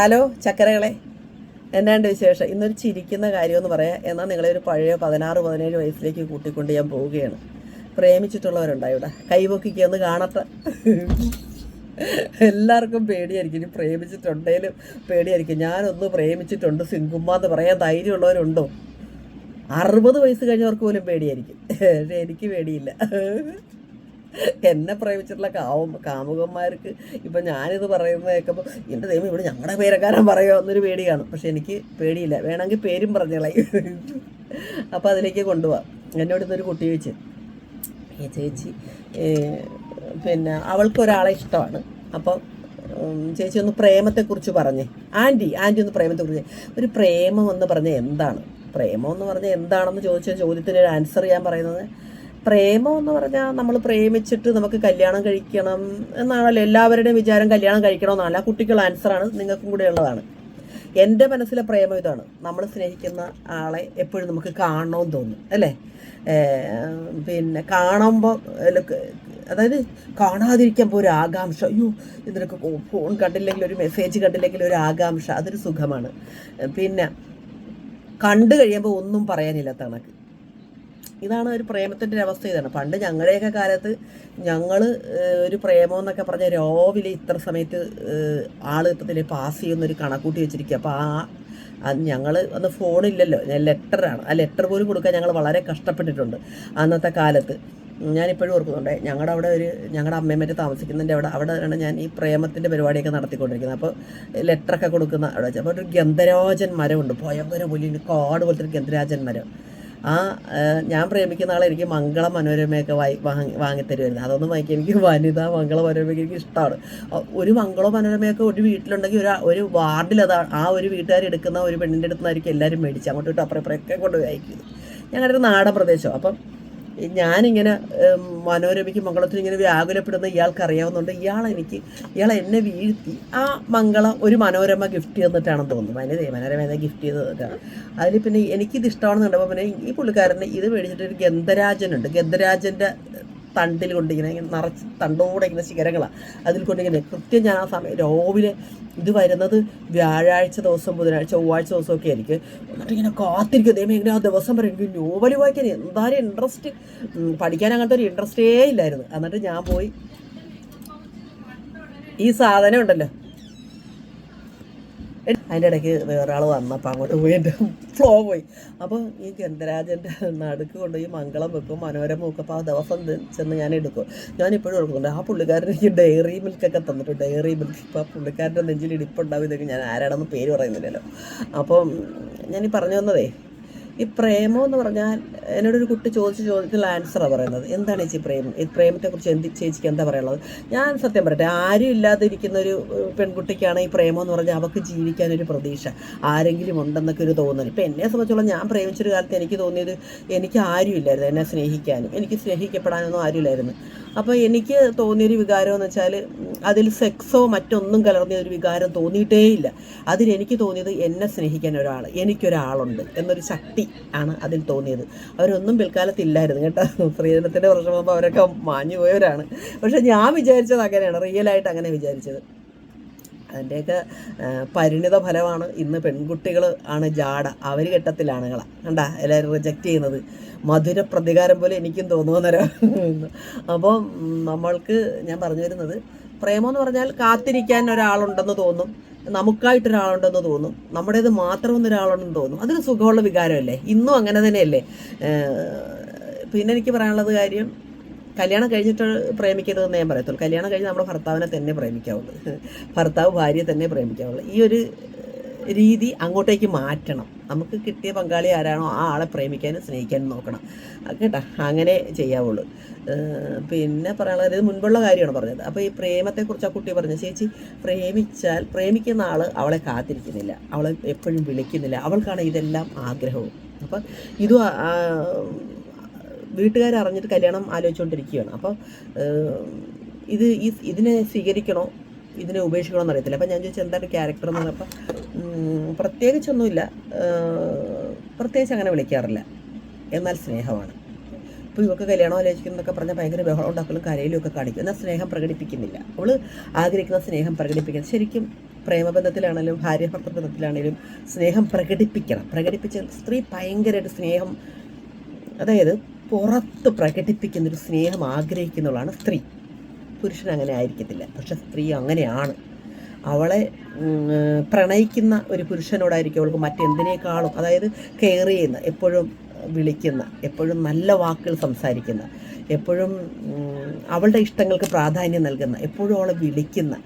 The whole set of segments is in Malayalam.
ഹലോ ചക്കരകളെ. എന്നാണ്ട് വിശേഷം? ഇന്നൊരു ചിരിക്കുന്ന കാര്യമെന്ന് പറയാം. എന്നാൽ നിങ്ങളെ ഒരു പഴയ പതിനാറ് പതിനേഴ് വയസ്സിലേക്ക് കൂട്ടിക്കൊണ്ട് ഞാൻ പോവുകയാണ്. പ്രേമിച്ചിട്ടുള്ളവരുണ്ടായി ഇവിടെ. കൈപൊക്കിക്ക് ഒന്ന് കാണട്ടെ എല്ലാവർക്കും പേടിയായിരിക്കും. ഇനി പ്രേമിച്ചിട്ടുണ്ടെങ്കിലും പേടിയായിരിക്കും. ഞാനൊന്ന് പ്രേമിച്ചിട്ടുണ്ട് സിങ്കുമ്മ എന്ന് പറയാൻ ധൈര്യമുള്ളവരുണ്ടോ? അറുപത് വയസ്സ് കഴിഞ്ഞവർക്ക് പോലും പേടിയായിരിക്കും. എനിക്ക് പേടിയില്ല. എന്നെ പ്രേമിച്ചിട്ടുള്ള കാമ കാമുകന്മാർക്ക് ഇപ്പം ഞാനിത് പറയുന്നത് കേൾക്കുമ്പോൾ എന്റെ ദൈവം ഇവിടെ ഞങ്ങളുടെ പേരക്കാരൻ പറയുമോ എന്നൊരു പേടി കാണും. പക്ഷെ എനിക്ക് പേടിയില്ല. വേണമെങ്കിൽ പേരും പറഞ്ഞോളായി അപ്പോൾ അതിലേക്ക് കൊണ്ടുപോവാം എന്നോട് ഇന്നൊരു കുട്ടി ചോദിച്ചു ഈ ചേച്ചി ഏ, പിന്നെ അവൾക്ക് ഒരാളെ ഇഷ്ടമാണ്. അപ്പം ചേച്ചി ഒന്ന് പ്രേമത്തെക്കുറിച്ച് പറഞ്ഞേ. ആന്റി ആന്റി ഒന്ന് പ്രേമത്തെക്കുറിച്ച് ഒരു പ്രേമം എന്ന് പറഞ്ഞാൽ എന്താണ്? പ്രേമം എന്ന് പറഞ്ഞാൽ എന്താണെന്ന് ചോദിച്ച ചോദ്യത്തിന് ഒരു ആൻസർ ചെയ്യാൻ പറയുന്നത് പ്രേമം എന്ന് പറഞ്ഞാൽ നമ്മൾ പ്രേമിച്ചിട്ട് നമുക്ക് കല്യാണം കഴിക്കണം എന്നാണല്ലോ എല്ലാവരുടെയും വിചാരം കല്യാണം കഴിക്കണമെന്നല്ല കുട്ടിക്കുള്ള ആൻസറാണ് നിങ്ങൾക്കും കൂടെ ഉള്ളതാണ്. എന്റെ മനസ്സിലെ പ്രേമം ഇതാണ്. നമ്മൾ സ്നേഹിക്കുന്ന ആളെ എപ്പോഴും നമുക്ക് കാണണമെന്ന് തോന്നും അല്ലേ? പിന്നെ കാണുമ്പോൾ അതായത് കാണാതിരിക്കുമ്പോൾ ഒരു ആകാംക്ഷ. അയ്യോ ഇതിനൊക്കെ ഫോൺ കണ്ടില്ലെങ്കിൽ ഒരു മെസ്സേജ് കണ്ടില്ലെങ്കിൽ ഒരു ആകാംക്ഷ. അതൊരു സുഖമാണ്. പിന്നെ കണ്ടു കഴിയുമ്പോൾ ഒന്നും പറയാനില്ലാത്ത കണക്ക് ഇതാണ് ഒരു പ്രേമത്തിന്റെ ഒരു അവസ്ഥ ഇതാണ്. പണ്ട് ഞങ്ങളുടെയൊക്കെ കാലത്ത് ഞങ്ങൾ ഒരു പ്രേമം എന്നൊക്കെ പറഞ്ഞ രാവിലെ ഇത്ര സമയത്ത് ആൾ ഇപ്പത്തിൽ പാസ് ചെയ്യുന്നൊരു കണക്കൂട്ടി വെച്ചിരിക്കുക അപ്പോൾ ആ അത് ഞങ്ങൾ അന്ന് ഫോണില്ലല്ലോ ഞാൻ ലെറ്ററാണ് ആ ലെറ്റർ പോലും കൊടുക്കാൻ ഞങ്ങൾ വളരെ കഷ്ടപ്പെട്ടിട്ടുണ്ട് അന്നത്തെ കാലത്ത്. ഞാനിപ്പോഴും ഓർക്കുന്നുണ്ട്. ഞങ്ങളുടെ അവിടെ ഒരു ഞങ്ങളുടെ അമ്മയമ്മേറ്റ് താമസിക്കുന്നതിന്റെ അവിടെ അവിടെയാണ് ഞാൻ ഈ പ്രേമത്തിന്റെ പരിപാടിയൊക്കെ നടത്തിക്കൊണ്ടിരിക്കുന്നത്. അപ്പോൾ ലെറ്ററൊക്കെ കൊടുക്കുന്ന അവിടെ വെച്ചാൽ അപ്പോൾ ഒരു ഗന്ധരാജൻ മരമുണ്ട്. ഭയങ്കര വലിയ കാട് പോലത്തെ ഒരു ഗന്ധരാജൻ മരം. ആ ഞാൻ പ്രേമിക്കുന്ന ആളെ എനിക്ക് മംഗള മനോരമയൊക്കെ വായി വാങ്ങി വാങ്ങിത്തരുമായിരുന്നു അതൊന്നും വായിക്കാൻ എനിക്ക് വനിത മംഗള മനോരമയൊക്കെ എനിക്ക് ഇഷ്ടമാണ്. ഒരു മംഗള മനോരമയൊക്കെ ഒരു വീട്ടിലുണ്ടെങ്കിൽ ഒരു ഒരു വാർഡിൽ അതാണ് ആ ഒരു വീട്ടുകാർ എടുക്കുന്ന ഒരു പെണ്ണിന്റെ അടുത്തുനിന്നായിരിക്കും എല്ലാവരും മേടിച്ച് അങ്ങോട്ട് ഇട്ട് അപ്പുറം ഇപ്പുറമൊക്കെ കൊണ്ട് അയക്കുന്നത്. ഞങ്ങളുടെ ഒരു നാടൻ പ്രദേശം അപ്പം ഞാനിങ്ങനെ മനോരമയ്ക്ക് മംഗളത്തിന് ഇങ്ങനെ വ്യാകുലപ്പെടുന്ന ഇയാൾക്ക് അറിയാവുന്നതുകൊണ്ട് ഇയാൾ എനിക്ക് ഇയാൾ എന്നെ വീഴ്ത്തി ആ മംഗളം ഒരു മനോരമ ഗിഫ്റ്റ് തന്നിട്ടാണെന്ന് തോന്നുന്നു. വനിതയെ മനോരമ എന്നെ ഗിഫ്റ്റ് ചെയ്തതാണ് അതിൽ പിന്നെ എനിക്കിത് ഇഷ്ടമാണെന്ന് കണ്ടപ്പോൾ പിന്നെ ഈ പുള്ളിക്കാരനെ ഇത് മേടിച്ചിട്ട് ഒരു ഗന്ധരാജനുണ്ട്. ഗന്ധരാജന്റെ തണ്ടിൽ കൊണ്ടിങ്ങനെ ഇങ്ങനെ നിറച്ച് തണ്ടോടെ ഇങ്ങനെ ശിഖരങ്ങളാണ് അതിൽ കൊണ്ടിങ്ങനെ കൃത്യം ഞാൻ ആ സമയം രാവിലെ ഇത് വരുന്നത് വ്യാഴാഴ്ച ദിവസം ബുധനാഴ്ച ചൊവ്വാഴ്ച ദിവസമൊക്കെ ആയിരിക്കും. എന്നിട്ട് ഇങ്ങനെ കാത്തിരിക്കും. ദൈവം ഇങ്ങനെ ആ ദിവസം വരെ എനിക്ക് നോവൽ വായിക്കാൻ എന്തായാലും ഇൻട്രസ്റ്റ് പഠിക്കാൻ അങ്ങനത്തെ ഒരു ഇൻട്രസ്റ്റേ ഇല്ലായിരുന്നു. എന്നിട്ട് ഞാൻ പോയി ഈ സാധനം ഉണ്ടല്ലോ. അതിന്റെ ഇടയ്ക്ക് വേറെ ആൾ വന്നപ്പോൾ അങ്ങോട്ട് പോയി എന്റെ ഫ്ലോ പോയി. അപ്പോൾ ഈ ഗന്ധരാജന്റെ നടുക്ക് ഈ മംഗളം വെക്കും മനോരമ വെക്കും അപ്പോൾ ആ ദിവസം ചെന്ന് ഞാൻ എടുക്കും. ഞാൻ ഇപ്പോഴും ഓർക്കുന്നുണ്ട് ആ പുള്ളിക്കാരൻ എനിക്ക് ഡയറി മിൽക്കൊക്കെ തന്നിട്ട് ഡയറി മിൽക്ക് ഇപ്പോൾ ആ പുള്ളിക്കാരന്റെ നെഞ്ചിൽ ഇടിപ്പുണ്ടാവും ഇതൊക്കെ ഞാൻ ആരാണെന്ന് പേര് പറയുന്നില്ലല്ലോ. അപ്പം ഞാൻ പറഞ്ഞു വന്നതേ ഈ പ്രേമം എന്ന് പറഞ്ഞാൽ എന്നോടൊരു കുട്ടി ചോദിച്ച ചോദ്യത്തിനുള്ള ആൻസറാണ് പറയുന്നത്. എന്താണ് ചേച്ചി പ്രേമം? ഈ പ്രേമത്തെക്കുറിച്ച് എന്ത് ചേച്ചിക്ക് എന്താ പറയാനുള്ളത്? ഞാൻ സത്യം പറയട്ടെ ആരും ഇല്ലാതിരിക്കുന്ന ഒരു പെൺകുട്ടിക്കാണ് ഈ പ്രേമം എന്ന് പറഞ്ഞാൽ അവൾക്ക് ജീവിക്കാനൊരു പ്രതീക്ഷ. ആരെങ്കിലും ഉണ്ടെന്നൊക്കെ ഒരു തോന്നൽ. ഇപ്പം എന്നെ സംബന്ധിച്ചോളം ഞാൻ പ്രേമിച്ചൊരു കാലത്ത് എനിക്ക് തോന്നിയത് എനിക്ക് ആരും ഇല്ലായിരുന്നു എന്നെ സ്നേഹിക്കാനും. എനിക്ക് സ്നേഹിക്കപ്പെടാനൊന്നും ആരുമില്ലായിരുന്നു. അപ്പോൾ എനിക്ക് തോന്നിയൊരു വികാരം എന്ന് വെച്ചാൽ അതിൽ സെക്സോ മറ്റൊന്നും കലർന്ന ഒരു വികാരം തോന്നിയിട്ടേയില്ല അതിലെനിക്ക് തോന്നിയത് എന്നെ സ്നേഹിക്കാൻ ഒരാൾ എനിക്കൊരാളുണ്ട് എന്നൊരു ശക്തി ആണ് അതിൽ തോന്നിയത്. അവരൊന്നും പിൽക്കാലത്തില്ലായിരുന്നു കേട്ടോ. സ്ത്രീധനത്തിന്റെ പ്രശ്നം വന്നപ്പോൾ അവരൊക്കെ മാഞ്ഞു പോയവരാണ് പക്ഷെ ഞാൻ വിചാരിച്ചത് അങ്ങനെയാണ് റിയലായിട്ട് അങ്ങനെ വിചാരിച്ചത്. അതിന്റെയൊക്കെ പരിണിത ഫലമാണ് ഇന്ന് പെൺകുട്ടികൾ ആണ് ജാട. അവർ ഘട്ടത്തിലാണുങ്ങളെ കണ്ടാ? എല്ലാവരും റിജക്റ്റ് ചെയ്യുന്നത്. മധുര പ്രതികാരം പോലെ എനിക്കും തോന്നുന്നേരം അപ്പോൾ നമ്മൾക്ക് ഞാൻ പറഞ്ഞു വരുന്നത് പ്രേമം എന്ന് പറഞ്ഞാൽ കാത്തിരിക്കാൻ ഒരാളുണ്ടെന്ന് തോന്നും. നമുക്കായിട്ടൊരാളുണ്ടെന്ന് തോന്നും. നമ്മുടേത് മാത്രം ഒരാളുണ്ടെന്ന് തോന്നും. അതൊരു സുഖമുള്ള വികാരമല്ലേ? ഇന്നും അങ്ങനെ തന്നെയല്ലേ? പിന്നെ എനിക്ക് പറയാനുള്ളത് കാര്യം കല്യാണം കഴിഞ്ഞിട്ട് പ്രേമിക്കരുതെന്ന് ഞാൻ പറയത്തുള്ളൂ. കല്യാണം കഴിഞ്ഞ് നമ്മുടെ ഭർത്താവിനെ തന്നെ പ്രേമിക്കാവുള്ളൂ. ഭർത്താവ് ഭാര്യയെ തന്നെ പ്രേമിക്കാവുള്ളൂ. ഈ ഒരു രീതി അങ്ങോട്ടേക്ക് മാറ്റണം. നമുക്ക് കിട്ടിയ പങ്കാളി ആരാണോ ആ ആളെ പ്രേമിക്കാനും സ്നേഹിക്കാനും നോക്കണം. കേട്ടോ അങ്ങനെ ചെയ്യാവുള്ളൂ. പിന്നെ പറയാനുള്ളത് ഇത് മുൻപുള്ള കാര്യമാണ് പറഞ്ഞത്. അപ്പോൾ ഈ പ്രേമത്തെക്കുറിച്ച് ആ കുട്ടി പറഞ്ഞു ചേച്ചി പ്രേമിച്ചാൽ പ്രേമിക്കുന്ന ആൾ അവളെ കാത്തിരിക്കുന്നില്ല. അവളെ എപ്പോഴും വിളിക്കുന്നില്ല. അവൾക്കാണ് ഇതെല്ലാം ആഗ്രഹവും. അപ്പം ഇതും വീട്ടുകാർ അറിഞ്ഞിട്ട് കല്യാണം ആലോചിച്ചുകൊണ്ടിരിക്കുകയാണ് അപ്പോൾ ഇത് ഈ ഇതിനെ സ്വീകരിക്കണോ? ഇതിനെ ഉപേക്ഷിക്കണോ എന്നറിയത്തില്ല. അപ്പം ഞാൻ ചോദിച്ചാൽ എന്താണ് ക്യാരക്ടർ എന്ന് പറഞ്ഞപ്പോൾ പ്രത്യേകിച്ചൊന്നുമില്ല. പ്രത്യേകിച്ച് അങ്ങനെ വിളിക്കാറില്ല. എന്നാൽ സ്നേഹമാണ്. അപ്പോൾ ഇവക്ക് കല്യാണം ആലോചിക്കുന്നതൊക്കെ പറഞ്ഞാൽ ഭയങ്കര ബഹളം ഉണ്ടാക്കലും കരയിലും ഒക്കെ കാണിക്കും. എന്നാൽ സ്നേഹം പ്രകടിപ്പിക്കുന്നില്ല. അവൾ ആഗ്രഹിക്കുന്ന സ്നേഹം പ്രകടിപ്പിക്കുന്നത് ശരിക്കും പ്രേമബന്ധത്തിലാണെങ്കിലും ഭാര്യ ബന്ധത്തിലാണെങ്കിലും സ്നേഹം പ്രകടിപ്പിക്കണം. പ്രകടിപ്പിച്ച സ്ത്രീ ഭയങ്കരമായിട്ട് സ്നേഹം അതായത് പുറത്ത് പ്രകടിപ്പിക്കുന്നൊരു സ്നേഹം ആഗ്രഹിക്കുന്നവളാണ് സ്ത്രീ. പുരുഷൻ അങ്ങനെ ആയിരിക്കത്തില്ല. പക്ഷെ സ്ത്രീ അങ്ങനെയാണ്. അവളെ പ്രണയിക്കുന്ന ഒരു പുരുഷനോടായിരിക്കും അവൾക്ക് മറ്റെന്തിനേക്കാളും അതായത് കെയർ ചെയ്യുന്ന എപ്പോഴും വിളിക്കുന്ന എപ്പോഴും നല്ല വാക്കുകൾ സംസാരിക്കുന്ന എപ്പോഴും അവളുടെ ഇഷ്ടങ്ങൾക്ക് പ്രാധാന്യം നൽകുന്ന എപ്പോഴും അവളെ വിളിക്കുന്ന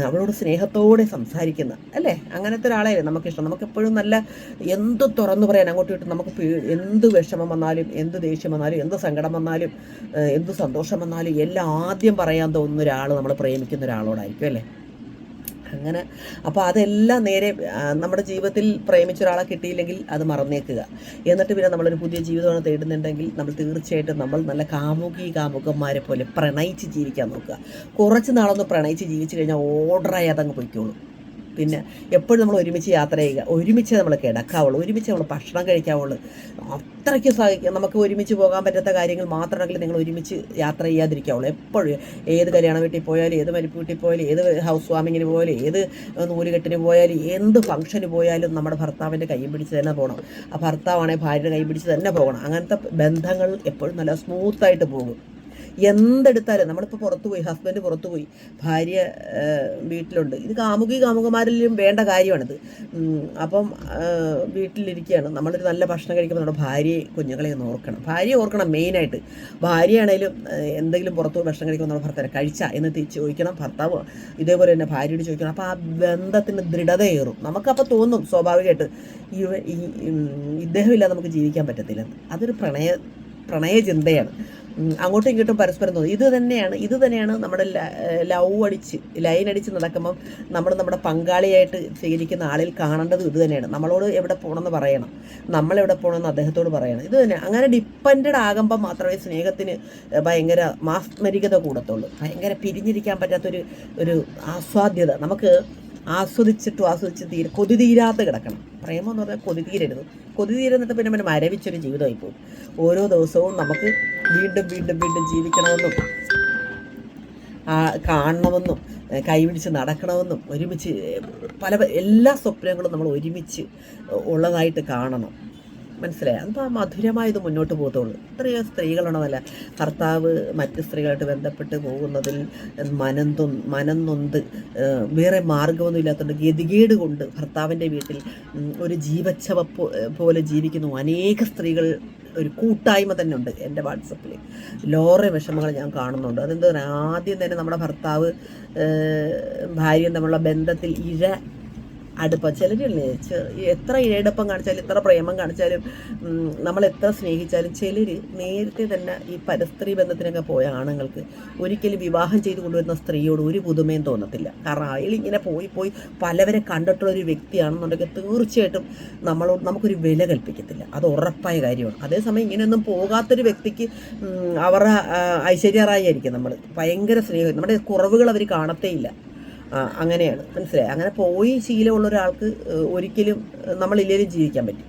അവളോട് സ്നേഹത്തോടെ സംസാരിക്കുന്ന അല്ലേ? അങ്ങനത്തെ ഒരാളെ നമുക്കിഷ്ടം. നമുക്ക് എപ്പോഴും നല്ല എന്ത് തുറന്നു പറയാൻ അങ്ങോട്ട് വിട്ട് നമുക്ക് എന്ത് വിഷമം വന്നാലും എന്ത് ദേഷ്യം വന്നാലും എന്ത് സങ്കടം വന്നാലും എന്ത് സന്തോഷം വന്നാലും എല്ലാം ആദ്യം പറയാൻ തോന്നുന്ന ഒരാൾ നമ്മൾ പ്രേമിക്കുന്ന ഒരാളോടായിരിക്കും അല്ലേ? അങ്ങനെ. അപ്പോൾ അതെല്ലാം നേരെ നമ്മുടെ ജീവിതത്തിൽ പ്രേമിച്ച ഒരാളെ കിട്ടിയില്ലെങ്കിൽ അത് മറന്നേക്കുക. എന്നിട്ട് പിന്നെ നമ്മളൊരു പുതിയ ജീവിതമാണ് തേടുന്നുണ്ടെങ്കിൽ നമ്മൾ തീർച്ചയായിട്ടും നമ്മൾ നല്ല കാമുകി കാമുകന്മാരെ പോലെ പ്രണയിച്ച് ജീവിക്കാൻ നോക്കുക. കുറച്ച് നാളൊന്ന് പ്രണയിച്ച് ജീവിച്ചു കഴിഞ്ഞാൽ ഓർഡറായി അതങ്ങ് പൊയ്ക്കോളും. പിന്നെ എപ്പോഴും നമ്മൾ ഒരുമിച്ച് യാത്ര ചെയ്യുക. ഒരുമിച്ച് നമ്മൾ കിടക്കാവുള്ളൂ. ഒരുമിച്ച് നമ്മൾ ഭക്ഷണം കഴിക്കാവുള്ളൂ. അത്രയ്ക്ക് സഹിക്കുക നമുക്ക് ഒരുമിച്ച് പോകാൻ പറ്റാത്ത കാര്യങ്ങൾ മാത്രമാണെങ്കിൽ നിങ്ങൾ ഒരുമിച്ച് യാത്ര ചെയ്യാതിരിക്കാവുള്ളൂ. എപ്പോഴും ഏത് കല്യാണ വീട്ടിൽ പോയാലും ഏത് മരിപ്പ് വീട്ടിൽ പോയാലും ഏത് ഹൗസ് വാമിങ്ങിന് പോയാലും ഏത് നൂലുകെട്ടിന് പോയാലും എന്ത് ഫംഗ്ഷന് പോയാലും നമ്മുടെ ഭർത്താവിന്റെ കൈ പിടിച്ച് തന്നെ പോകണം. ആ ഭർത്താവാണെങ്കിൽ ഭാര്യയുടെ കൈ പിടിച്ച് തന്നെ പോകണം. അങ്ങനത്തെ ബന്ധങ്ങൾ എപ്പോഴും നല്ല സ്മൂത്തായിട്ട് പോകും. എന്തെടുത്താലും നമ്മളിപ്പോൾ പുറത്തു പോയി ഹസ്ബൻഡ് പുറത്തു പോയി ഭാര്യ വീട്ടിലുണ്ട്. ഇത് കാമുകി കാമുകമാരിലും വേണ്ട കാര്യമാണിത്. അപ്പം വീട്ടിലിരിക്കുകയാണ്. നമ്മളൊരു നല്ല ഭക്ഷണം കഴിക്കുമ്പോൾ നമ്മുടെ ഭാര്യയെ കുഞ്ഞുങ്ങളെ ഒന്ന് ഓർക്കണം. ഭാര്യ ഓർക്കണം മെയിനായിട്ട്. ഭാര്യയാണേലും എന്തെങ്കിലും പുറത്തു പോയി ഭക്ഷണം കഴിക്കുമ്പോൾ നമ്മുടെ ഭർത്താവ് കഴിച്ച എന്ന് ചോദിക്കണം. ഭർത്താവ് ഇതേപോലെ തന്നെ ഭാര്യയോട് ചോദിക്കണം. അപ്പോൾ ആ ബന്ധത്തിന് ദൃഢതയേറും. നമുക്കപ്പോൾ തോന്നും സ്വാഭാവികമായിട്ട് ഇവ ഈ ഉം, ഇദ്ദേഹം ഇല്ലാതെ നമുക്ക് ജീവിക്കാൻ പറ്റത്തില്ല അതൊരു പ്രണയ പ്രണയ ചിന്തയാണ് അങ്ങോട്ടും ഇങ്ങോട്ടും പരസ്പരം തോന്നി. ഇത് തന്നെയാണ് ഇത് തന്നെയാണ് നമ്മുടെ ലവ് അടിച്ച് ലൈൻ അടിച്ച് നടക്കുമ്പം നമ്മൾ നമ്മുടെ പങ്കാളിയായിട്ട് സ്വീകരിക്കുന്ന ആളിൽ കാണേണ്ടത് ഇത് തന്നെയാണ്. നമ്മളോട് എവിടെ പോകണമെന്ന് പറയണം. നമ്മളെവിടെ പോകണമെന്ന് അദ്ദേഹത്തോട് പറയണം. ഇത് തന്നെ അങ്ങനെ ഡിപ്പെൻഡ് ആകുമ്പോൾ മാത്രമേ സ്നേഹത്തിന് ഭയങ്കര മാസ്മരികത കൂടത്തുള്ളൂ. ഭയങ്കര പിരിഞ്ഞിരിക്കാൻ പറ്റാത്തൊരു ഒരു ആസ്വാദ്യത. നമുക്ക് ആസ്വദിച്ചിട്ടും ആസ്വദിച്ച് തീരെ. കൊതി തീരാതെ കിടക്കണം. പ്രേമം എന്ന് പറഞ്ഞാൽ കൊതി തീരരുത് കൊതി തീരുന്നിട്ട് പിന്നെ പിന്നെ മരവിച്ചൊരു ജീവിതമായി പോകും ഓരോ ദിവസവും നമുക്ക് വീണ്ടും വീണ്ടും വീണ്ടും ജീവിക്കണമെന്നും കാണണമെന്നും കൈപിടിച്ച് നടക്കണമെന്നും ഒരുമിച്ച് പല എല്ലാ സ്വപ്നങ്ങളും നമ്മൾ ഒരുമിച്ച് ഉള്ളതായിട്ട് കാണണം. മനസ്സിലായി. അപ്പോൾ ആ മധുരമായത് മുന്നോട്ട് പോകത്തുള്ളൂ. എത്രയോ സ്ത്രീകളുണ്ടെന്നല്ല ഭർത്താവ് മറ്റ് സ്ത്രീകളായിട്ട് ബന്ധപ്പെട്ട് പോകുന്നതിൽ മനന്തൊ മനന്നൊന്ത് വേറെ മാർഗമൊന്നും ഇല്ലാത്തതുകൊണ്ട് ഗതികേട് കൊണ്ട് ഭർത്താവിന്റെ വീട്ടിൽ ഒരു ജീവച്ഛവ പോലെ ജീവിക്കുന്നു അനേക സ്ത്രീകൾ ഒരു കൂട്ടായ്മ തന്നെ ഉണ്ട് എന്റെ വാട്സപ്പിൽ. ലോറെ വിഷമങ്ങൾ ഞാൻ കാണുന്നുണ്ട്. അതെന്താ ആദ്യം തന്നെ നമ്മുടെ ഭർത്താവ് ഭാര്യയും തമ്മിലുള്ള ബന്ധത്തിൽ ഇഴ അടുപ്പം ചിലരില്ലേ? എത്ര ഇഴയടുപ്പം കാണിച്ചാലും എത്ര പ്രേമം കാണിച്ചാലും നമ്മൾ എത്ര സ്നേഹിച്ചാലും ചിലർ നേരത്തെ തന്നെ ഈ പരസ്ത്രീ ബന്ധത്തിനൊക്കെ പോയ ആണുങ്ങൾക്ക് ഒരിക്കലും വിവാഹം ചെയ്തു കൊണ്ടുവരുന്ന സ്ത്രീയോട് ഒരു പുതുമയും തോന്നത്തില്ല. കാരണം അയാൾ ഇങ്ങനെ പോയി പോയി പലവരെ കണ്ടിട്ടുള്ള ഒരു വ്യക്തിയാണെന്നുണ്ടെങ്കിൽ തീർച്ചയായിട്ടും നമ്മളോട് നമുക്കൊരു വില കൽപ്പിക്കത്തില്ല. അത് ഉറപ്പായ കാര്യമാണ്. അതേസമയം ഇങ്ങനെയൊന്നും പോകാത്തൊരു വ്യക്തിക്ക് അവരുടെ ഐശ്വര്യറായിരിക്കും നമ്മൾ ഭയങ്കര സ്നേഹം. നമ്മുടെ കുറവുകൾ അവർ കാണത്തേയില്ല. അങ്ങനെയാണ്. മനസ്സിലായി? അങ്ങനെ പോയി ശീലമുള്ള ഒരാൾക്ക് ഒരിക്കലും നമ്മളില്ലേലും ജീവിക്കാൻ പറ്റും.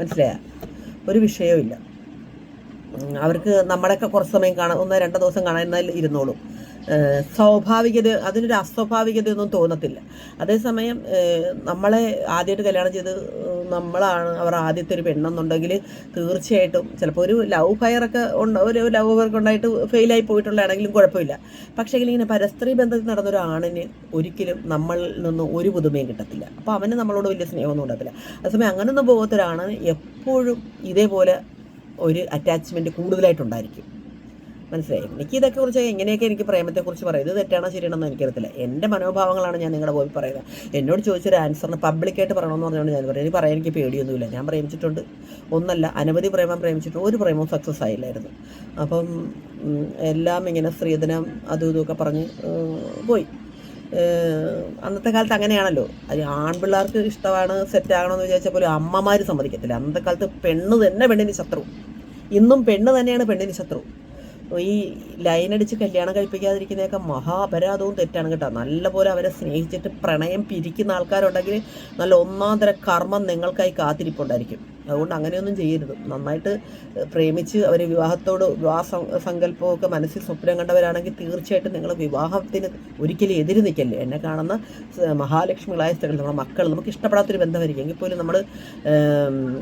മനസ്സിലായ? ഒരു വിഷയവും അവർക്ക് നമ്മളൊക്കെ കുറച്ച് സമയം കാണാൻ ഒന്നോ രണ്ടോ ദിവസം കാണാൻ ഇരുന്നോളും. സ്വാഭാവികത അതിനൊരു അസ്വാഭാവികതയൊന്നും തോന്നത്തില്ല. അതേസമയം നമ്മളെ ആദ്യമായിട്ട് കല്യാണം ചെയ്ത് നമ്മളാണ് അവർ ആദ്യത്തെ ഒരു പെണ്ണെന്നുണ്ടെങ്കിൽ തീർച്ചയായിട്ടും ചിലപ്പോൾ ഒരു ലവ് ഫയറൊക്കെ ഉണ്ട് ഒരു ലവ് ഫയറൊക്കെ ഉണ്ടായിട്ട് ഫെയിലായി പോയിട്ടുള്ളതാണെങ്കിലും കുഴപ്പമില്ല. പക്ഷേ ഇങ്ങനെ പരസ്ത്രീ ബന്ധത്തിൽ നടന്നൊരു ആണിന് ഒരിക്കലും നമ്മളിൽ നിന്ന് ഒരു പുതുമയും കിട്ടത്തില്ല. അപ്പോൾ അവന് നമ്മളോട് വലിയ സ്നേഹമൊന്നും ഉണ്ടാകത്തില്ല. അതേസമയം അങ്ങനൊന്നും പോകാത്തൊരാണ് എപ്പോഴും ഇതേപോലെ ഒരു അറ്റാച്ച്മെന്റ് കൂടുതലായിട്ടുണ്ടായിരിക്കും. മനസ്സിലായി? എനിക്ക് ഇതൊക്കെ കുറിച്ച് എങ്ങനെയൊക്കെ എനിക്ക് പ്രേമത്തെക്കുറിച്ച് പറയും? ഇത് തെറ്റാണോ ശരിയാണെന്ന് എനിക്കറിയത്തില്ല. എന്റെ മനോഭാവങ്ങളാണ് ഞാൻ നിങ്ങളുടെ പോയി പറയുന്നത്. എന്നോട് ചോദിച്ചൊരു ആൻസറിന് പബ്ലിക്കായിട്ട് പറയണമെന്ന് പറഞ്ഞുകൊണ്ട് ഞാൻ പറയും. എനിക്ക് പറയാൻ എനിക്ക് പേടിയൊന്നുമില്ല. ഞാൻ പ്രേമിച്ചിട്ടുണ്ട്. ഒന്നല്ല അനവധി പ്രേമം പ്രേമിച്ചിട്ടുണ്ട്. ഒരു പ്രേമവും സക്സസ് ആയില്ലായിരുന്നു. അപ്പം എല്ലാം ഇങ്ങനെ സ്ത്രീധനം അതും ഇതുമൊക്കെ പറഞ്ഞ് പോയി. അന്നത്തെ കാലത്ത് അങ്ങനെയാണല്ലോ. അത് ആൺപിള്ളേർക്ക് ഇഷ്ടമാണ് സെറ്റ് ആകണമെന്ന് വിചാരിച്ചാൽ പോലും അമ്മമാർ സമ്മതിക്കത്തില്ല. അന്നത്തെ കാലത്ത് പെണ്ണ് തന്നെ പെണ്ണിന് ശത്രു. ഇന്നും പെണ്ണ് തന്നെയാണ് പെണ്ണിന് ശത്രു. ഈ ലൈൻ അടിച്ച് കല്യാണം കഴിപ്പിക്കാതിരിക്കുന്നതൊക്കെ മഹാപരാധവും തെറ്റാണ് കേട്ടോ. നല്ലപോലെ അവരെ സ്നേഹിച്ചിട്ട് പ്രണയം പിരിക്കുന്ന ആൾക്കാരുണ്ടെങ്കിൽ നല്ല ഒന്നാം തര കർമ്മം നിങ്ങൾക്കായി കാത്തിരിപ്പുണ്ടായിരിക്കും. അതുകൊണ്ട് അങ്ങനെയൊന്നും ചെയ്യരുത്. നന്നായിട്ട് പ്രേമിച്ച് അവർ വിവാഹത്തോട് വിവാഹ സങ്കല്പമൊക്കെ മനസ്സിൽ സ്വപ്നം കണ്ടവരാണെങ്കിൽ തീർച്ചയായിട്ടും നിങ്ങൾ വിവാഹത്തിന് ഒരിക്കലും എതിര് നിൽക്കല്ലേ. എന്നെ കാണുന്ന മഹാലക്ഷ്മികളായ സ്ത്രീകൾ നമ്മുടെ മക്കൾ നമുക്ക് ഇഷ്ടപ്പെടാത്തൊരു ബന്ധമായിരിക്കും. പോലും നമ്മൾ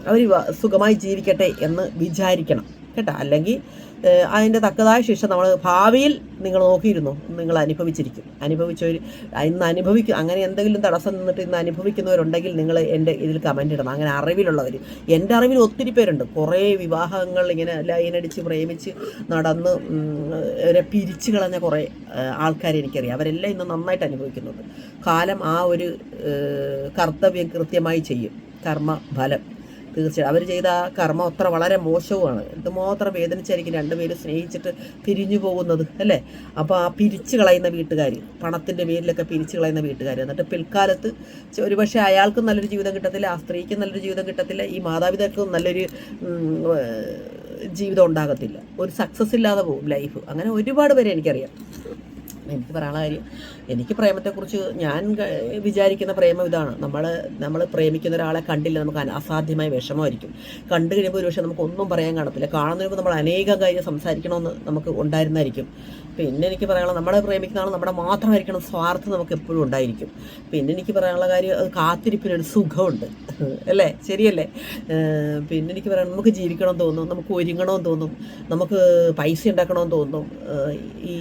അവർ സുഖമായി ജീവിക്കട്ടെ എന്ന് വിചാരിക്കണം. കേട്ടോ. അല്ലെങ്കിൽ അതിന്റെ തക്കതായ ശിക്ഷ നമ്മൾ ഭാവിയിൽ നിങ്ങൾ നോക്കിയിരുന്നു നിങ്ങൾ അനുഭവിച്ചിരിക്കും. അനുഭവിച്ചവർ ഇന്ന് അനുഭവിക്കും അങ്ങനെ എന്തെങ്കിലും തടസ്സം നിന്നിട്ട് ഇന്ന് അനുഭവിക്കുന്നവരുണ്ടെങ്കിൽ നിങ്ങൾ എന്റെ ഇതിൽ കമന്റ് ഇടണം. അങ്ങനെ അറിവിലുള്ളവർ എന്റെ അറിവിൽ ഒത്തിരി പേരുണ്ട്. കുറേ വിവാഹങ്ങൾ ഇങ്ങനെ ലൈനടിച്ച് പ്രേമിച്ച് നടന്ന് അവരെ പിരിച്ചു കളഞ്ഞ കുറേ ആൾക്കാരെ എനിക്കറിയാം. അവരെല്ലാം ഇന്ന് നന്നായിട്ട് അനുഭവിക്കുന്നുണ്ട്. കാലം ആ ഒരു കർത്തവ്യം കൃത്യമായി ചെയ്യും. കർമ്മ ഫലം തീർച്ചയായും. അവർ ചെയ്ത ആ കർമ്മം അത്ര വളരെ മോശവുമാണ്. എന്തുമാത്രം വേദനിച്ചായിരിക്കും രണ്ടുപേരും സ്നേഹിച്ചിട്ട് പിരിഞ്ഞു പോകുന്നത് അല്ലേ? അപ്പോൾ ആ പിരിച്ചു കളയുന്ന വീട്ടുകാർ പണത്തിന്റെ പേരിലൊക്കെ പിരിച്ചു കളയുന്ന വീട്ടുകാർ എന്നിട്ട് പിൽക്കാലത്ത് ഒരുപക്ഷെ അയാൾക്കും നല്ലൊരു ജീവിതം കിട്ടത്തില്ല ആ സ്ത്രീക്കും നല്ലൊരു ജീവിതം കിട്ടത്തില്ല ഈ മാതാപിതാക്കൾക്കും നല്ലൊരു ജീവിതം ഉണ്ടാകത്തില്ല. ഒരു സക്സസ് ഇല്ലാതെ പോകും ലൈഫ് അങ്ങനെ ഒരുപാട് പേരെ എനിക്കറിയാം. എനിക്ക് പറയാനുള്ള കാര്യം എനിക്ക് പ്രേമത്തെക്കുറിച്ച് ഞാൻ വിചാരിക്കുന്ന പ്രേമം ഇതാണ്. നമ്മൾ നമ്മൾ പ്രേമിക്കുന്ന ഒരാളെ കണ്ടില്ല നമുക്ക് അസാധ്യമായ വിഷമമായിരിക്കും. കണ്ടു കഴിയുമ്പോൾ ഒരു പക്ഷേ നമുക്ക് ഒന്നും പറയാൻ കാണത്തില്ല. മുമ്പ് നമ്മൾ അനേകം കാര്യം സംസാരിക്കണമെന്ന് നമുക്ക് ഉണ്ടായിരുന്നായിരിക്കും. പിന്നെ എനിക്ക് പറയാനുള്ള നമ്മളെ പ്രേമിക്കുന്ന ആൾ നമ്മുടെ മാത്രമായിരിക്കണം സ്വാർത്ഥം നമുക്ക് എപ്പോഴും ഉണ്ടായിരിക്കും. പിന്നെ എനിക്ക് പറയാനുള്ള കാര്യം അത് കാത്തിരിപ്പിനൊരു സുഖമുണ്ട്. അല്ലേ? ശരിയല്ലേ? പിന്നെ എനിക്ക് പറയാൻ നമുക്ക് ജീവിക്കണമെന്ന് തോന്നും നമുക്ക് ഒരുങ്ങണമെന്ന് തോന്നും നമുക്ക് പൈസ ഉണ്ടാക്കണമെന്ന് തോന്നും. ഈ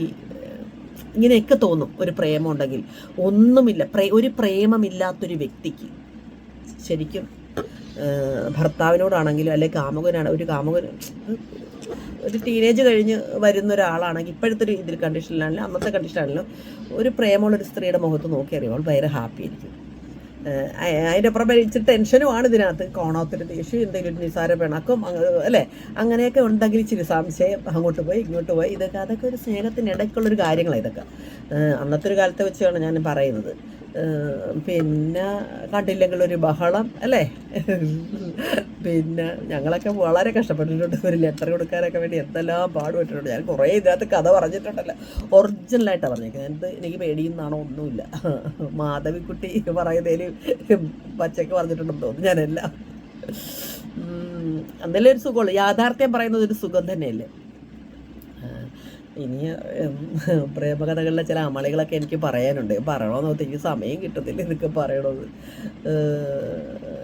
ഇങ്ങനെയൊക്കെ തോന്നും ഒരു പ്രേമം ഉണ്ടെങ്കിൽ ഒന്നുമില്ല. പ്രേ ഒരു പ്രേമമില്ലാത്തൊരു വ്യക്തിക്ക്. ശരിക്കും ഭർത്താവിനോടാണെങ്കിലും അല്ലെങ്കിൽ കാമുകനാണ് ഒരു കാമുകൻ ഒരു ടീനേജ് കഴിഞ്ഞ് വരുന്ന ഒരാളാണെങ്കിൽ ഇപ്പോഴത്തെ ഒരു ഇതിൽ കണ്ടീഷനിലാണെങ്കിലും അന്നത്തെ കണ്ടീഷനിലാണെങ്കിലും ഒരു പ്രേമമുള്ള ഒരു സ്ത്രീയുടെ മുഖത്ത് നോക്കി അറിയുമ്പോൾ ഭയങ്കര ഹാപ്പി ആയിരിക്കും. അപ്പുറം ഇച്ചിരി ടെൻഷനുമാണ് ഇതിനകത്ത്. കോണാത്തൊരു ദേഷ്യം എന്തെങ്കിലും നിസാര പിണക്കും അല്ലേ? അങ്ങനെയൊക്കെ ഉണ്ടെങ്കിൽ ഇച്ചിരി സംശയം. അങ്ങോട്ട് പോയി ഇങ്ങോട്ട് പോയി. ഇതൊക്കെ അതൊക്കെ ഒരു സ്നേഹത്തിന്റെ ഇടയ്ക്കുള്ളൊരു കാര്യങ്ങളാണ് ഇതൊക്കെ അന്നത്തെ ഒരു കാലത്തെ വെച്ചാണ് ഞാൻ പറയുന്നത്. പിന്നെ കണ്ടില്ലെങ്കിൽ ഒരു ബഹളം അല്ലേ? പിന്നെ ഞങ്ങളൊക്കെ വളരെ കഷ്ടപ്പെട്ടിട്ടുണ്ട് ഒരു ലെറ്റർ കൊടുക്കാനൊക്കെ വേണ്ടി എന്തെല്ലാം പാടുപെട്ടിട്ടുണ്ട്. ഞാൻ കുറേ ഇതിനകത്ത് കഥ പറഞ്ഞിട്ടുണ്ടല്ലോ. ഒറിജിനലായിട്ടാണ് പറഞ്ഞേക്കുന്നത്. എന്ത് എനിക്ക് പേടിയെന്നാണോ ഒന്നുമില്ല. മാധവിക്കുട്ടി പറയുന്നതിൽ പച്ചയ്ക്ക് പറഞ്ഞിട്ടുണ്ടെന്ന് തോന്നുന്നു ഞാനെല്ലാം. എന്തെങ്കിലും ഒരു സുഖമുള്ളൂ യാഥാർത്ഥ്യം പറയുന്നത് ഒരു സുഖം തന്നെയല്ലേ? ഇനി പ്രേമകഥകളിലെ ചില അമളികളൊക്കെ എനിക്ക് പറയാനുണ്ട്. പറയണമെന്ന് ഓർത്ത് എനിക്ക് സമയം കിട്ടത്തില്ല ഇതൊക്കെ പറയണത് ഏഹ്,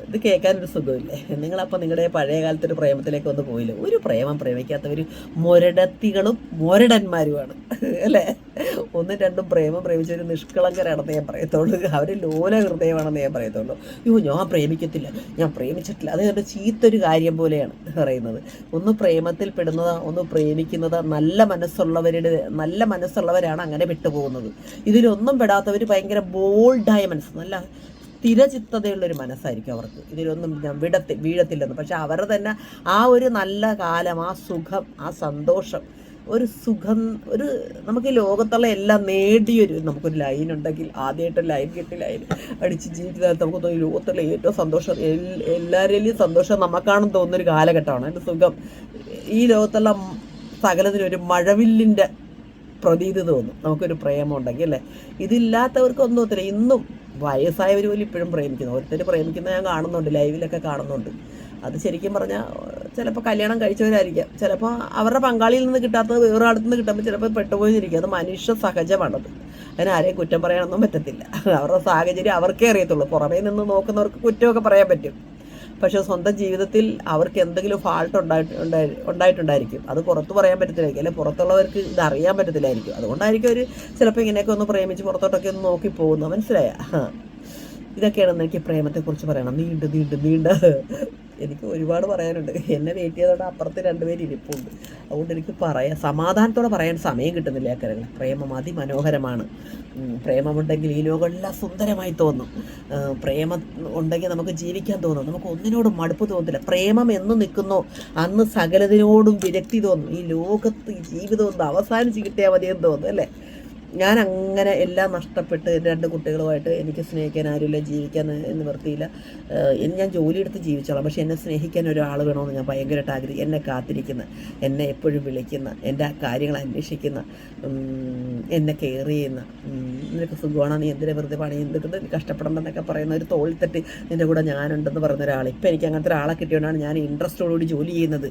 ഇത് കേൾക്കാനൊരു സുഖമില്ലേ? നിങ്ങളപ്പോൾ നിങ്ങളുടെ പഴയ കാലത്തെ ഒരു പ്രേമത്തിലേക്ക് ഒന്ന് പോയില്ല? ഒരു പ്രേമം പ്രേമിക്കാത്തവർ മൊരടത്തികളും മൊരടന്മാരുമാണ്. അല്ലേ? ഒന്നും രണ്ടും പ്രേമം പ്രേമിച്ചവർ നിഷ്കളങ്കരാണെന്ന് ഞാൻ പറയത്തുള്ളൂ. അവർ ലോല ഹൃദയമാണെന്ന് ഞാൻ പറയത്തുള്ളൂ. അയ്യോ ഞാൻ പ്രേമിക്കത്തില്ല. ഞാൻ പ്രേമിച്ചിട്ടില്ല. അത് എന്റെ ചീത്തൊരു കാര്യം പോലെയാണ് പറയുന്നത്. ഒന്ന് പ്രേമത്തിൽ പെടുന്നതാ ഒന്ന് പ്രേമിക്കുന്നത് നല്ല മനസ്സുള്ളവരുടെ നല്ല മനസ്സുള്ളവരാണ് അങ്ങനെ വിട്ടുപോകുന്നത്. ഇതിലൊന്നും പെടാത്തവർ ഭയങ്കര ബോൾഡായ മനസ്സ് നല്ല സ്ഥിരചിത്തതയുള്ളൊരു മനസ്സായിരിക്കും അവർക്ക്. ഇതിലൊന്നും ഞാൻ വിടത്തി വീഴത്തില്ലെന്ന്. പക്ഷെ അവർ തന്നെ ആ ഒരു നല്ല കാലം ആ സുഖം ആ സന്തോഷം ഒരു സുഖം ഒരു നമുക്ക് ലോകത്തുള്ള എല്ലാം നേടിയൊരു നമുക്കൊരു ലൈൻ ഉണ്ടെങ്കിൽ ആദ്യമായിട്ട് ലൈൻ കിട്ടി ലൈൻ അടിച്ച് ജീവിതത്തിൽ നമുക്ക് തോന്നി ലോകത്തുള്ള ഏറ്റവും സന്തോഷം എല്ലാവരിലും സന്തോഷം നമുക്കാണെന്ന് തോന്നുന്നൊരു കാലഘട്ടമാണ്. അതിന്റെ സുഖം ഈ ലോകത്തുള്ള സകലത്തിനും ഒരു മഴവില്ലിന്റെ പ്രതീതി തോന്നും. നമുക്കൊരു പ്രേമം ഉണ്ടെങ്കിൽ അല്ലേ? ഇതില്ലാത്തവർക്കൊന്നും ഒത്തിരി. ഇന്നും വയസ്സായവർ പോലും ഇപ്പോഴും പ്രേമിക്കുന്നു. ഓരോരുത്തർ പ്രേമിക്കുന്ന ഞാൻ കാണുന്നുണ്ട്. ലൈവിലൊക്കെ കാണുന്നുണ്ട്. അത് ശരിക്കും പറഞ്ഞാൽ ചിലപ്പോൾ കല്യാണം കഴിച്ചവരായിരിക്കാം. ചിലപ്പോൾ അവരുടെ പങ്കാളിയിൽ നിന്ന് കിട്ടാത്തത് വേറെ അടുത്ത് നിന്ന് കിട്ടുമ്പോൾ ചിലപ്പോൾ പെട്ടുപോയിരിക്കും. അത് മനുഷ്യ സഹജമാണത്. അതിന് ആരെയും കുറ്റം പറയാനൊന്നും പറ്റത്തില്ല. അവരുടെ സാഹചര്യം അവർക്കേ അറിയത്തുള്ളൂ. പുറമേ നിന്ന് നോക്കുന്നവർക്ക് കുറ്റമൊക്കെ പറയാൻ പറ്റും. പക്ഷേ സ്വന്തം ജീവിതത്തിൽ അവർക്ക് എന്തെങ്കിലും ഫാൾട്ട് ഉണ്ടായി- ഉണ്ടായിട്ടുണ്ടായിരിക്കും. അത് പുറത്ത് പറയാൻ പറ്റത്തില്ലായിരിക്കും. അല്ലെങ്കിൽ പുറത്തുള്ളവർക്ക് ഇത് അറിയാൻ പറ്റത്തില്ലായിരിക്കും. അതുകൊണ്ടായിരിക്കും അവർ ചിലപ്പോൾ ഇങ്ങനെയൊക്കെ ഒന്ന് പ്രേമിച്ച് പുറത്തോട്ടൊക്കെ ഒന്ന് നോക്കി പോകുന്നത്. മനസ്സിലായ? ഇതൊക്കെയാണ് എനിക്ക് പ്രേമത്തെക്കുറിച്ച് പറയണം. നീണ്ട് നീണ്ട് നീണ്ട്. എനിക്ക് ഒരുപാട് പറയാനുണ്ട്. എന്നെ വെയിറ്റ് ചെയ്തോടെ അപ്പുറത്ത് രണ്ടുപേര് ഇരിപ്പുണ്ട്. അതുകൊണ്ട് എനിക്ക് പറയാൻ സമാധാനത്തോടെ പറയാൻ സമയം കിട്ടുന്നില്ല ആ കാര്യങ്ങൾ പ്രേമം അതിമനോഹരമാണ്. പ്രേമമുണ്ടെങ്കിൽ ഈ ലോകമെല്ലാം സുന്ദരമായി തോന്നും. പ്രേമം ഉണ്ടെങ്കിൽ നമുക്ക് ജീവിക്കാൻ തോന്നും. നമുക്ക് ഒന്നിനോടും മടുപ്പ് തോന്നില്ല പ്രേമം എന്ന് നിൽക്കുന്നോ. അന്ന് സകലതിനോടും വിരക്തി തോന്നും. ഈ ലോകത്ത് ജീവിതം ഒന്ന് അവസാനിച്ച് കിട്ടിയാൽ മതിയെന്ന് തോന്നും അല്ലേ? ഞാൻ അങ്ങനെ എല്ലാം നഷ്ടപ്പെട്ട് എന്റെ രണ്ട് കുട്ടികളുമായിട്ട് എനിക്ക് സ്നേഹിക്കാൻ ആരുമില്ല ജീവിക്കാൻ നിവർത്തിയില്ല എനിക്ക് ഞാൻ ജോലിയെടുത്ത് ജീവിച്ചോളാം. പക്ഷേ എന്നെ സ്നേഹിക്കാൻ ഒരാൾ വേണമെന്ന് ഞാൻ ഭയങ്കരമായിട്ട് ആഗ്രഹിക്കും എന്നെ കാത്തിരിക്കുന്ന എന്നെ എപ്പോഴും വിളിക്കുന്ന എന്റെ കാര്യങ്ങൾ അന്വേഷിക്കുന്ന എന്നെ കെയർ ചെയ്യുന്ന നിനക്ക് സുഖമാണോ? നീ എന്തിനെ വെറുതെ പണി എന്തിട്ട് കഷ്ടപ്പെടണമെന്നൊക്കെ പറയുന്ന ഒരു തോളിൽ തട്ടി നിന്റെ കൂടെ ഞാനുണ്ടെന്ന് പറയുന്ന ഒരാൾ. ഇപ്പം എനിക്ക് അങ്ങനത്തെ ഒരാളെ കിട്ടിയോണ്ടാണ് ഞാൻ ഇൻട്രസ്റ്റോടുകൂടി ജോലി ചെയ്യുന്നത്.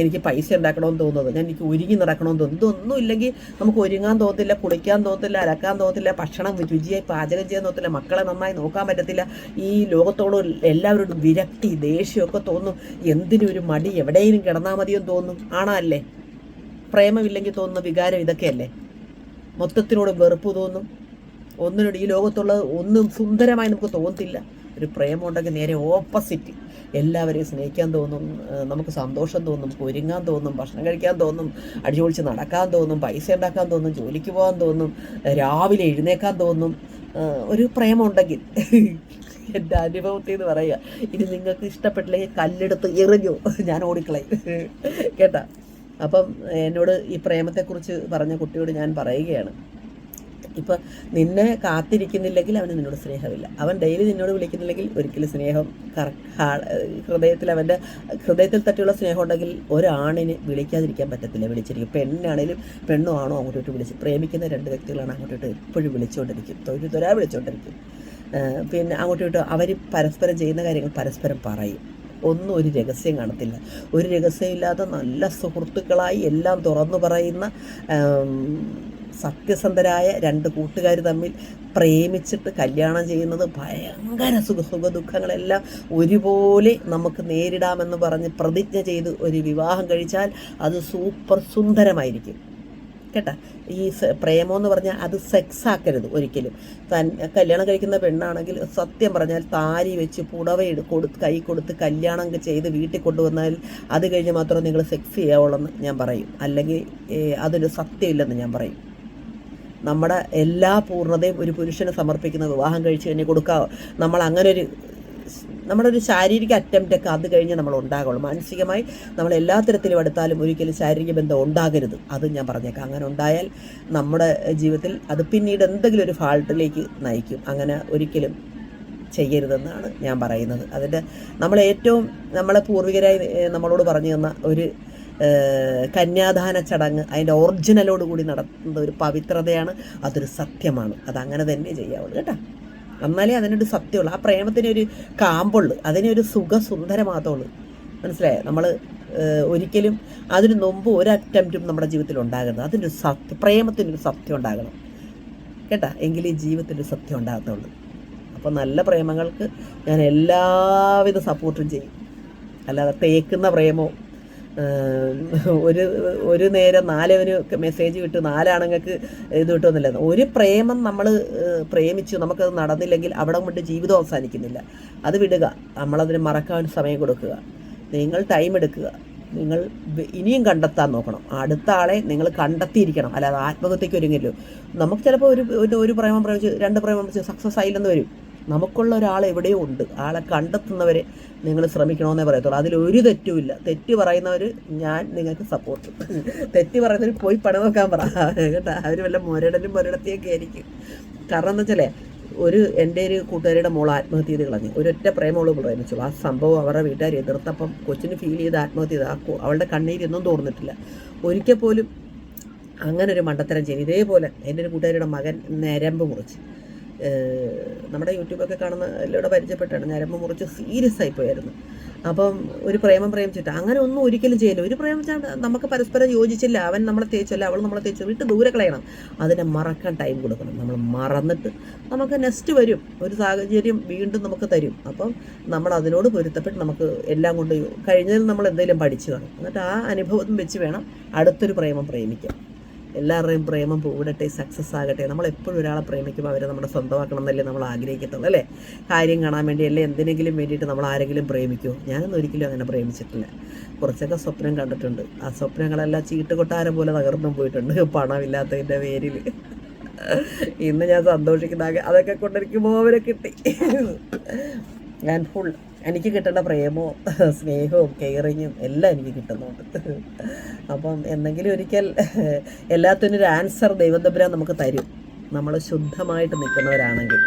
എനിക്ക് പൈസ ഉണ്ടാക്കണമെന്ന് തോന്നുന്നത്. ഞാൻ എനിക്ക് ഒരുങ്ങി നടക്കണമെന്ന് തോന്നുന്നു. ഇതൊന്നും ഇല്ലെങ്കിൽ നമുക്ക് ഒരുങ്ങാൻ തോന്നത്തില്ല കുളിക്കാൻ തോന്നത്തില്ല അലക്കാൻ തോന്നത്തില്ല ഭക്ഷണം രുചിയായി പാചകം ചെയ്യാൻ തോന്നത്തില്ല മക്കളെ നന്നായി നോക്കാൻ പറ്റത്തില്ല. ഈ ലോകത്തോട് എല്ലാവരോടും വിരക്തി ദേഷ്യമൊക്കെ തോന്നും. എന്തിനും ഒരു മടി എവിടെയെങ്കിലും കിടന്നാൽ മതിയെന്ന് തോന്നും. ആണോ അല്ലേ പ്രേമമില്ലെങ്കിൽ തോന്നുന്ന വികാരം ഇതൊക്കെയല്ലേ? മൊത്തത്തിനോട് വെറുപ്പ് തോന്നും. ഒന്നിനോട് ഈ ലോകത്തുള്ള ഒന്നും സുന്ദരമായി നമുക്ക് തോന്നത്തില്ല. ഒരു പ്രേമം ഉണ്ടെങ്കിൽ നേരെ ഓപ്പോസിറ്റ് എല്ലാവരെയും സ്നേഹിക്കാൻ തോന്നും നമുക്ക് സന്തോഷം തോന്നും ഒരുങ്ങാൻ തോന്നും ഭക്ഷണം കഴിക്കാൻ തോന്നും അടിച്ചുപൊളിച്ച് നടക്കാൻ തോന്നും പൈസ ഉണ്ടാക്കാൻ തോന്നും ജോലിക്ക് പോകാൻ തോന്നും രാവിലെ എഴുന്നേക്കാൻ തോന്നും ഒരു പ്രേമം ഉണ്ടെങ്കിൽ എന്റെ അനുഭവത്തിൽ എന്ന് പറയുക ഇനി നിങ്ങൾക്ക് ഇഷ്ടപ്പെട്ടില്ലെങ്കിൽ കല്ലെടുത്ത് എറിഞ്ഞു ഞാൻ ഓടിക്കളയും. കേട്ടാ? അപ്പം എന്നോട് ഈ പ്രേമത്തെക്കുറിച്ച് പറഞ്ഞ കുട്ടിയോട് ഞാൻ പറയുകയാണ് ഇപ്പം നിന്നെ കാത്തിരിക്കുന്നില്ലെങ്കിൽ അവന് നിന്നോട് സ്നേഹമില്ല. അവൻ ഡെയിലി നിന്നോട് വിളിക്കുന്നില്ലെങ്കിൽ ഒരിക്കലും സ്നേഹം ഹൃദയത്തിൽ അവന്റെ ഹൃദയത്തിൽ തട്ടിയുള്ള സ്നേഹം ഉണ്ടെങ്കിൽ ഒരാണിന് വിളിക്കാതിരിക്കാൻ പറ്റത്തില്ല. വിളിച്ചിരിക്കും. പെണ്ണാണേലും പെണ്ണും ആണോ അങ്ങോട്ടോട്ട് വിളിച്ച് പ്രേമിക്കുന്ന രണ്ട് വ്യക്തികളാണ് അങ്ങോട്ടോട്ട് എപ്പോഴും വിളിച്ചുകൊണ്ടിരിക്കും തൊഴിൽ തൊരാ വിളിച്ചുകൊണ്ടിരിക്കും പിന്നെ അങ്ങോട്ടോട്ട് അവർ പരസ്പരം ചെയ്യുന്ന കാര്യങ്ങൾ പരസ്പരം പറയും. ഒന്നും ഒരു രഹസ്യം കാണത്തില്ല. ഒരു രഹസ്യമില്ലാതെ നല്ല സുഹൃത്തുക്കളായി എല്ലാം തുറന്നു പറയുന്ന സത്യസന്ധരായ രണ്ട് കൂട്ടുകാർ തമ്മിൽ പ്രേമിച്ചിട്ട് കല്യാണം ചെയ്യുന്നത് ഭയങ്കര സുഖ സുഖ ദുഃഖങ്ങളെല്ലാം ഒരുപോലെ നമുക്ക് നേരിടാമെന്ന് പറഞ്ഞ് പ്രതിജ്ഞ ചെയ്ത് ഒരു വിവാഹം കഴിച്ചാൽ അത് സൂപ്പർ സുന്ദരമായിരിക്കും. കേട്ടാ? ഈ പ്രേമം എന്ന് പറഞ്ഞാൽ അത് സെക്സ് ആക്കരുത് ഒരിക്കലും. തൻ കല്യാണം കഴിക്കുന്ന പെണ്ണാണെങ്കിൽ സത്യം പറഞ്ഞാൽ താരി വെച്ച് പുടവ കൊടുത്ത് കൈ കൊടുത്ത് കല്യാണം ചെയ്ത് വീട്ടിൽ കൊണ്ടുവന്നാൽ അത് കഴിഞ്ഞ് മാത്രമേ നിങ്ങൾ സെക്സ് ചെയ്യാവുള്ളെന്ന് ഞാൻ പറയും. അല്ലെങ്കിൽ അതൊരു സത്യമില്ലെന്ന് ഞാൻ പറയും. നമ്മുടെ എല്ലാ പൂർണതയും ഒരു പുരുഷന് സമർപ്പിക്കുന്ന വിവാഹം കഴിച്ച് കഴിഞ്ഞ് കൊടുക്കാവോ നമ്മൾ അങ്ങനെ ഒരു നമ്മുടെ ഒരു ശാരീരിക അറ്റംപ്റ്റൊക്കെ അത് കഴിഞ്ഞ് നമ്മൾ ഉണ്ടാകുള്ളൂ. മാനസികമായി നമ്മൾ എല്ലാ തരത്തിലും എടുത്താലും ഒരിക്കലും ശാരീരിക ബന്ധം ഉണ്ടാകരുത്. അത് ഞാൻ പറഞ്ഞേക്കാം. അങ്ങനെ ഉണ്ടായാൽ നമ്മുടെ ജീവിതത്തിൽ അത് പിന്നീട് എന്തെങ്കിലും ഒരു ഫാൾട്ടിലേക്ക് നയിക്കും. അങ്ങനെ ഒരിക്കലും ചെയ്യരുതെന്നാണ് ഞാൻ പറയുന്നത്. അതിന്റെ നമ്മൾ ഏറ്റവും നമ്മളെ പൂർവികരായി നമ്മളോട് പറഞ്ഞു തന്ന ഒരു കന്യാദാന ചടങ്ങ് അതിന്റെ ഒറിജിനലോട് കൂടി നടത്തുന്ന ഒരു പവിത്രതയാണ്. അതൊരു സത്യമാണ്. അതങ്ങനെ തന്നെ ചെയ്യാവുള്ളൂ കേട്ടോ. എന്നാലേ അതിനൊരു സത്യമുള്ളൂ. ആ പ്രേമത്തിനൊരു കാമ്പുള്ളു. അതിനൊരു സുഖസുന്ദരമാകത്തുള്ളൂ. മനസ്സിലായോ? നമ്മൾ ഒരിക്കലും അതിന് മുമ്പ് ഒരു അറ്റംപ്റ്റും നമ്മുടെ ജീവിതത്തിൽ ഉണ്ടാകരുത്. അതിന്റെ സത്യ പ്രേമത്തിനൊരു സത്യം ഉണ്ടാകണം. കേട്ടാ? എങ്കിലേ ജീവിതത്തിൽ സത്യം ഉണ്ടാകത്തുള്ളൂ. അപ്പോൾ നല്ല പ്രേമങ്ങൾക്ക് ഞാൻ എല്ലാവിധ സപ്പോർട്ടും ചെയ്യും. അല്ലാതെ തേക്കുന്ന പ്രേമോ ഒരു ഒരു നേരം നാലവന് മെസ്സേജ് കിട്ടും നാലാണുങ്ങൾക്ക് ഇത് കിട്ടുമെന്നില്ല. ഒരു പ്രേമം നമ്മൾ പ്രേമിച്ചു നമുക്കത് നടന്നില്ലെങ്കിൽ അവിടെ കൊണ്ട് ജീവിതം അവസാനിക്കുന്നില്ല. അത് വിടുക. നമ്മളതിന് മറക്കാൻ സമയം കൊടുക്കുക. നിങ്ങൾ ടൈം എടുക്കുക. നിങ്ങൾ ഇനിയും കണ്ടെത്താൻ നോക്കണം. അടുത്ത ആളെ നിങ്ങൾ കണ്ടെത്തിയിരിക്കണം. അല്ലാതെ ആത്മഹത്യക്ക് ഒരുങ്ങില്ലോ നമുക്ക് ചിലപ്പോൾ ഒരു- ഒരു പ്രേമം പ്രേമിച്ച് രണ്ട് പ്രേമം പ്രേമിച്ച് സക്സസ് ആയില്ലെന്ന് വരും. നമുക്കുള്ള ഒരാൾ എവിടെയോ ഉണ്ട്. ആളെ കണ്ടെത്തുന്നവരെ നിങ്ങൾ ശ്രമിക്കണമെന്നേ പറയത്തുള്ളൂ. അതിലൊരു തെറ്റുമില്ല തെറ്റ് പറയുന്നവർ ഞാൻ നിങ്ങൾക്ക് സപ്പോർട്ട് തെറ്റ് പറയുന്നവർ പോയി പണി നോക്കാൻ പറ. കേട്ടോ? അവർ വല്ല മുരടലും മുരടത്തിയൊക്കെ ആയിരിക്കും. കാരണം എന്താ വെച്ചാലേ ഒരു എന്റെ ഒരു കൂട്ടുകാരിയുടെ മോൾ ആത്മഹത്യ ചെയ്ത് കളഞ്ഞു. ഒരൊറ്റ പ്രേമോൾ പ്രേമിച്ചു ആ സംഭവം അവരുടെ വീട്ടുകാർ എതിർത്തപ്പം കൊച്ചിന് ഫീൽ ചെയ്ത് ആത്മഹത്യ ചെയ്ത് അവളുടെ കണ്ണീരൊന്നും തോർന്നിട്ടില്ല. ഒരിക്കൽ പോലും അങ്ങനെ ഒരു മണ്ടത്തരം ചെയ്തു. ഇതേപോലെ എന്റെ ഒരു കൂട്ടുകാരിയുടെ മകൻ നരമ്പ് മുറിച്ച്. നമ്മുടെ യൂട്യൂബൊക്കെ കാണുന്ന എല്ലാവരും പരിചയപ്പെട്ടാണ്. ഞരമ്പ് മുറിച്ച് സീരിയസ് ആയി പോയായിരുന്നു അപ്പം ഒരു പ്രേമം പ്രേമിച്ചിട്ട് അങ്ങനെ ഒന്നും ഒരിക്കലും ചെയ്യില്ല. ഒരു പ്രേമം വെച്ചാൽ നമുക്ക് പരസ്പരം യോജിച്ചില്ല. അവൻ നമ്മളെ തേച്ചല്ല അവൾ നമ്മളെ തേച്ചു. വിട്ട് ദൂരെ കളയണം. അതിനെ മറക്കാൻ ടൈം കൊടുക്കണം. നമ്മൾ മറന്നിട്ട് നമുക്ക് നെക്സ്റ്റ് വരും. ഒരു സാഹചര്യം വീണ്ടും നമുക്ക് തരും. അപ്പം നമ്മൾ അതിനോട് പൊരുത്തപ്പെട്ട് നമുക്ക് എല്ലാം കൊണ്ട് കഴിഞ്ഞതിൽ നമ്മൾ എന്തെങ്കിലും പഠിച്ചു കാണും. എന്നിട്ട് ആ അനുഭവം വെച്ച് വേണം അടുത്തൊരു പ്രേമം പ്രേമിക്കാൻ. എല്ലാവരുടെയും പ്രേമം പൂവിടട്ടെ സക്സസ് ആകട്ടെ. നമ്മൾ എപ്പോഴും ഒരാളെ പ്രേമിക്കുമ്പോൾ അവരെ നമ്മുടെ സ്വന്തമാക്കണം എന്നല്ലേ നമ്മൾ ആഗ്രഹിക്കത്തുള്ളൂ അല്ലേ? കാര്യം കാണാൻ വേണ്ടി അല്ലേ എന്തിനെങ്കിലും വേണ്ടിയിട്ട് നമ്മൾ ആരെങ്കിലും പ്രേമിക്കുമോ ഞാനൊന്നും ഒരിക്കലും അങ്ങനെ പ്രേമിച്ചിട്ടില്ല. കുറച്ചൊക്കെ സ്വപ്നം കണ്ടിട്ടുണ്ട്. ആ സ്വപ്നങ്ങളെല്ലാം ചീട്ടുകൊട്ടാരം പോലെ തകർന്നും പോയിട്ടുണ്ട്. പണമില്ലാത്തതിന്റെ പേരിൽ. ഇന്ന് ഞാൻ സന്തോഷിക്കുന്ന അതൊക്കെ കൊണ്ടിരിക്കുമ്പോൾ അവരെ കിട്ടി. ഞാൻ ഫുൾ എനിക്ക് കിട്ടേണ്ട പ്രേമോ സ്നേഹവും കെയറിങ്ങും എല്ലാം എനിക്ക് കിട്ടുന്നുണ്ട്. അപ്പം എന്തെങ്കിലും ഒരിക്കൽ എല്ലാത്തിനും ഒരു ആൻസർ ദൈവന്തപുരാൻ നമുക്ക് തരും. നമ്മൾ ശുദ്ധമായിട്ട് നിൽക്കുന്നവരാണെങ്കിൽ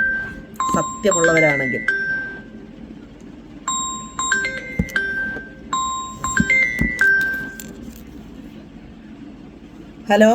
സത്യമുള്ളവരാണെങ്കിൽ. ഹലോ?